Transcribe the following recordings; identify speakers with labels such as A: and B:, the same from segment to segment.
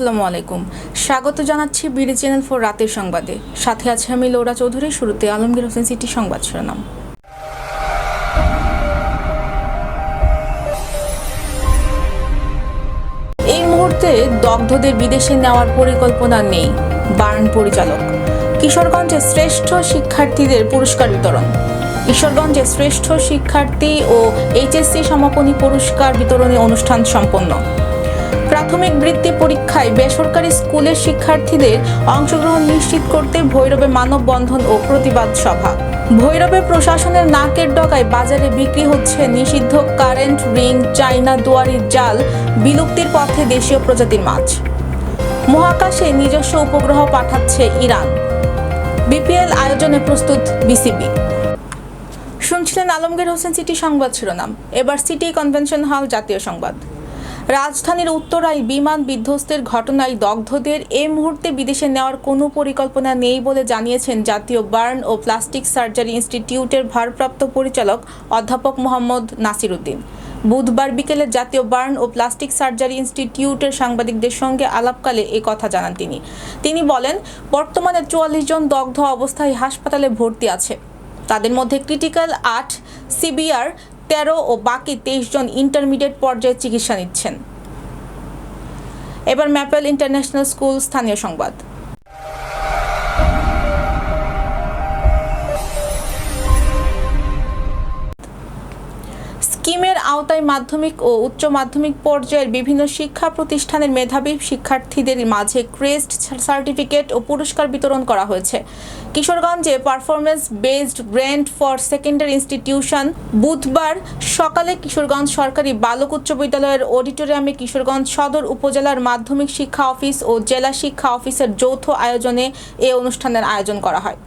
A: আসসালামু আলাইকুম স্বাগত জানাচ্ছি বিডি চ্যানেল ফোর রাতের সংবাদে সাথে আছে আমি লৌরা চৌধুরী শুরুতে আলমগীর হোসেন সিটি সংবাদ শিরোনাম এই মুহূর্তে দগ্ধদের বিদেশে নেওয়ার পরিকল্পনা নেই বার্ন পরিচালক কিশোরগঞ্জে শ্রেষ্ঠ শিক্ষার্থীদের পুরস্কার বিতরণ কিশোরগঞ্জে শ্রেষ্ঠ শিক্ষার্থী ও এইচএসসি সমাপনী পুরস্কার বিতরণী অনুষ্ঠান সম্পন্ন প্রাথমিক বৃত্তি পরীক্ষায় বেসরকারি স্কুলের শিক্ষার্থীদের অংশগ্রহণ নিশ্চিত করতে ভৈরবে মানববন্ধন ও প্রতিবাদ সভা ভৈরবে প্রশাসনের নাকের ডগায় বাজারে বিক্রি হচ্ছে নিষিদ্ধ কারেন্ট রিং চাইনা দুয়ারির জাল বিলুপ্তির পথে দেশীয় প্রজাতির মাছ মহাকাশে নিজস্ব উপগ্রহ পাঠাচ্ছে ইরান বিপিএল আয়োজনে প্রস্তুত বিসিবি শুনছিলেন আলমগীর হোসেন সিটি সংবাদ শিরোনাম এবার সিটি কনভেনশন হল জাতীয় সংবাদ রাজধানীর উত্তরায় বিমান বিধ্বস্তের ঘটনায় দগ্ধদের এ মুহূর্তে বিদেশে নেওয়ার কোনো পরিকল্পনা নেই বলে জানিয়েছেন জাতীয় বার্ন ও প্লাস্টিক সার্জারি ইনস্টিটিউটের ভারপ্রাপ্ত পরিচালক অধ্যাপক মোহাম্মদ নাসির উদ্দিন বুধবার বিকেলে জাতীয় বার্ন ও প্লাস্টিক সার্জারি ইনস্টিটিউটের সাংবাদিকদের সঙ্গে আলাপকালে এ কথা জানান তিনি তিনি বলেন বর্তমানে চুয়াল্লিশ জন দগ্ধ অবস্থায় হাসপাতালে ভর্তি আছে তাদের মধ্যে ক্রিটিক্যাল আট সিবিআর তেরো ও বাকি তেইশ জন ইন্টারমিডিয়েট পর্যায়ে চিকিৎসা নিচ্ছেন এবার ম্যাপেল ইন্টারন্যাশনাল স্কুল স্থানীয় সংবাদ আওতায় মাধ্যমিক ও উচ্চ মাধ্যমিক পর্যায়ের বিভিন্ন শিক্ষা প্রতিষ্ঠানের মেধাবী শিক্ষার্থীদের মাঝে ক্রেস্ট সার্টিফিকেট ও পুরস্কার বিতরণ করা হয়েছে কিশোরগঞ্জে performance based grant for secondary institution বুধবার সকালে কিশোরগঞ্জ সরকারি বালক উচ্চ বিদ্যালয়ের অডিটোরিয়ামে কিশোরগঞ্জ সদর উপজেলার মাধ্যমিক শিক্ষা অফিস ও জেলা শিক্ষা অফিসের যৌথ আয়োজনে এ অনুষ্ঠানের আয়োজন করা হয়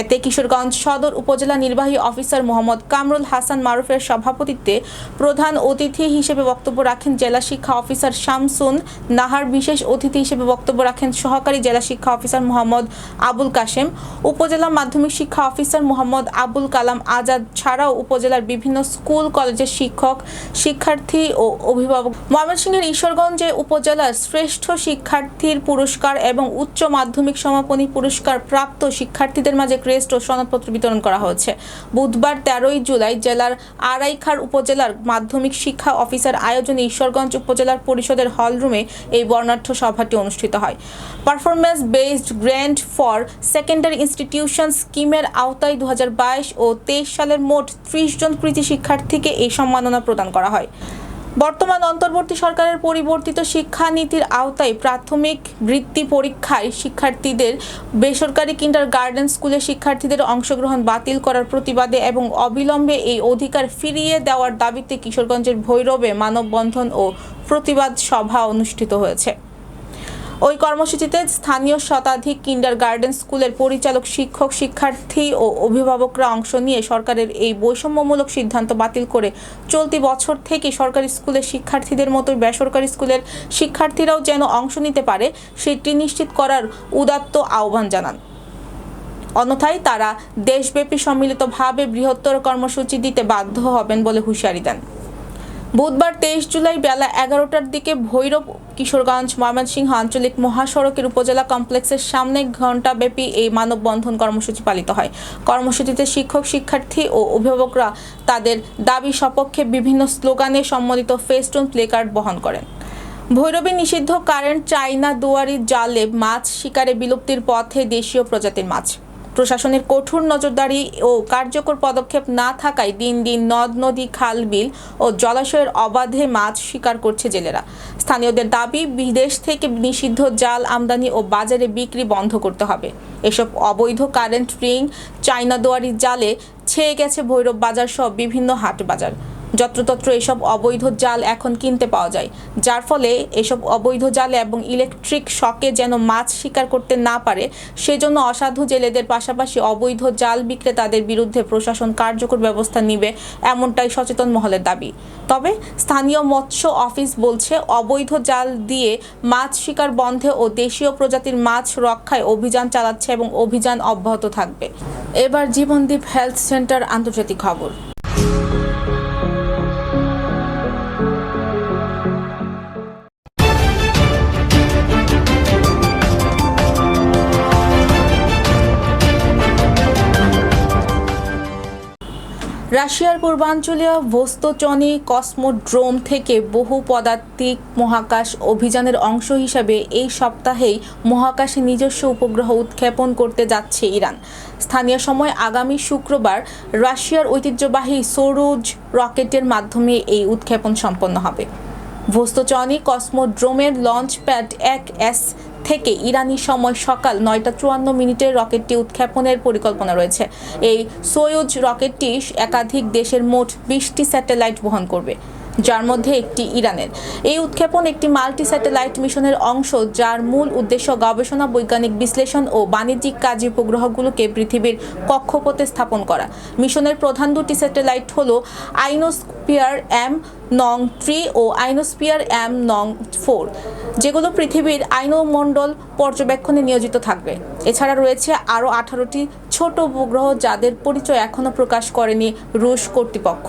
A: এতে কিশোরগঞ্জ সদর উপজেলা নির্বাহী অফিসার মোহাম্মদ কামরুল হাসান মারুফের সভাপতিত্বে প্রধান অতিথি হিসেবে বক্তব্য রাখেন জেলা শিক্ষা অফিসার শামসুন নাহার বিশেষ অতিথি হিসেবে বক্তব্য রাখেন সহকারী জেলা শিক্ষা অফিসার মোহাম্মদ আবুল কাশেম উপজেলা মাধ্যমিক শিক্ষা অফিসার মোহাম্মদ আবুল কালাম আজাদ ছাড়াও উপজেলার বিভিন্ন স্কুল কলেজের শিক্ষক শিক্ষার্থী ও অভিভাবক ময়মনসিংহের ঈশ্বরগঞ্জে উপজেলার শ্রেষ্ঠ শিক্ষার্থীর পুরস্কার এবং উচ্চ মাধ্যমিক সমাপনী পুরস্কার প্রাপ্ত শিক্ষার্থীদের মাঝে ক্রেস্ট ও সনদপত্র বিতরণ করা হয়েছে বুধবার তেরোই জুলাই জেলার আড়াইখার উপজেলার মাধ্যমিক শিক্ষা অফিসার আয়োজনে ঈশ্বরগঞ্জ উপজেলার পরিষদের হলরুমে এই বর্ণাঢ্য সভাটি অনুষ্ঠিত হয় performance based grant for secondary institution স্কিমের আওতায় দু ও তেইশ সালের মোট ত্রিশ জন কৃতি শিক্ষার্থীকে এই সম্মাননা প্রদান করা হয় বর্তমান অন্তর্বর্তী সরকারের পরিবর্তিত শিক্ষানীতির আওতায় প্রাথমিক বৃত্তি পরীক্ষায় শিক্ষার্থীদের বেসরকারি কিন্ডার গার্ডেন স্কুলে শিক্ষার্থীদের অংশগ্রহণ বাতিল করার প্রতিবাদে এবং অবিলম্বে এই অধিকার ফিরিয়ে দেওয়ার দাবিতে কিশোরগঞ্জের ভৈরবে মানববন্ধন ও প্রতিবাদ সভা অনুষ্ঠিত হয়েছে ওই কর্মসূচিতে স্থানীয় শতাধিক কিন্ডার গার্ডেন স্কুলের পরিচালক শিক্ষক শিক্ষার্থী ও অভিভাবকরা অংশ নিয়ে সরকারের এই বৈষম্যমূলক সিদ্ধান্ত বাতিল করে চলতি বছর থেকে সরকারি স্কুলের শিক্ষার্থীদের মতোই বেসরকারি স্কুলের শিক্ষার্থীরাও যেন অংশ নিতে পারে সেটি নিশ্চিত করার উদাত্ত আহ্বান জানান অন্যথায় তারা দেশব্যাপী সম্মিলিতভাবে বৃহত্তর কর্মসূচি দিতে বাধ্য হবেন বলে হুঁশিয়ারি দেন বুধবার তেইশ জুলাই বেলা এগারোটার দিকে ভৈরব কিশোরগঞ্জ ময়মনসিংহ আঞ্চলিক মহাসড়কের উপজেলা কমপ্লেক্সের সামনে ঘণ্টাব্যাপী এই মানববন্ধন কর্মসূচি পালিত হয় কর্মসূচিতে শিক্ষক শিক্ষার্থী ও অভিভাবকরা তাদের দাবি সপক্ষে বিভিন্ন স্লোগানে সম্মিলিত ফেস্টুন প্লেকার্ড বহন করেন ভৈরবে নিষিদ্ধ কারেন্ট চাইনা দুয়ারি জালে মাছ শিকারে বিলুপ্তির পথে দেশীয় প্রজাতির মাছ প্রশাসনের কঠোর নজরদারি ও কার্যকর পদক্ষেপ না থাকায় দিন দিন নদ নদী খাল বিল ও জলাশয়ের অবাধে মাছ শিকার করছে জেলেরা স্থানীয়দের দাবি বিদেশ থেকে নিষিদ্ধ জাল আমদানি ও বাজারে বিক্রি বন্ধ করতে হবে এসব অবৈধ কারেন্ট রিং চায়না দোয়ারি জালে ছেয়ে গেছে ভৈরব বাজার সহ বিভিন্ন হাট বাজার যত্রতত্র এসব অবৈধ জাল এখন কিনতে পাওয়া যায় যার ফলে এসব অবৈধ জালে এবং ইলেকট্রিক শকে যেন মাছ শিকার করতে না পারে সেজন্য অসাধু জেলেদের পাশাপাশি অবৈধ জাল বিক্রেতাদের বিরুদ্ধে প্রশাসন কার্যকর ব্যবস্থা নিবে এমনটাই সচেতন মহলের দাবি তবে স্থানীয় মৎস্য অফিস বলছে অবৈধ জাল দিয়ে মাছ শিকার বন্ধে ও দেশীয় প্রজাতির মাছ রক্ষায় অভিযান চালাচ্ছে এবং অভিযান অব্যাহত থাকবে এবার জীবনদ্বীপ হেলথ সেন্টার আন্তর্জাতিক খবর রাশিয়ার পূর্বাঞ্চলীয় বস্তুচনি কসমোড্রোম থেকে বহু পদাতিক মহাকাশ অভিযানের অংশ হিসাবে এই সপ্তাহেই মহাকাশে নিজস্ব উপগ্রহ উৎক্ষেপণ করতে যাচ্ছে ইরান স্থানীয় সময় আগামী শুক্রবার রাশিয়ার ঐতিহ্যবাহী সৌরজ রকেটের মাধ্যমে এই উৎক্ষেপণ সম্পন্ন হবে ভোস্তচনি কসমোড্রোমের লঞ্চ প্যাড এক এস থেকে ইরানি সময় সকাল নয়টা চুয়ান্ন মিনিটে রকেটটি উৎক্ষেপণের পরিকল্পনা রয়েছে এই সৈয়জ রকেটটি একাধিক দেশের মোট বিশটি স্যাটেলাইট বহন করবে যার মধ্যে একটি ইরানের এই উৎক্ষেপণ একটি মাল্টি স্যাটেলাইট মিশনের অংশ যার মূল উদ্দেশ্য গবেষণা বৈজ্ঞানিক বিশ্লেষণ ও বাণিজ্যিক কাজে উপগ্রহগুলোকে পৃথিবীর কক্ষপথে স্থাপন করা মিশনের প্রধান দুটি স্যাটেলাইট হল আইনোস্পিয়ার এম নং থ্রি ও আইনোস্পিয়ার এম নং ফোর যেগুলো পৃথিবীর আইনমণ্ডল পর্যবেক্ষণে নিয়োজিত থাকবে এছাড়া রয়েছে আরও আঠারোটি ছোট উপগ্রহ যাদের পরিচয় এখনও প্রকাশ করেনি রুশ কর্তৃপক্ষ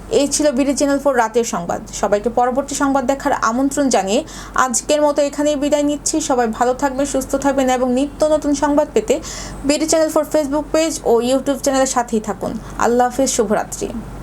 A: এই ছিল বিডি চ্যানেল ফোর রাতের সংবাদ সবাইকে পরবর্তী সংবাদ দেখার আমন্ত্রণ জানিয়ে আজকের মতো এখানেই বিদায় নিচ্ছি সবাই ভালো থাকবেন সুস্থ থাকবেন এবং নিত্য নতুন সংবাদ পেতে BD channel four Facebook page ও ইউটিউব চ্যানেলের সাথেই থাকুন আল্লাহ হাফেজ শুভরাত্রি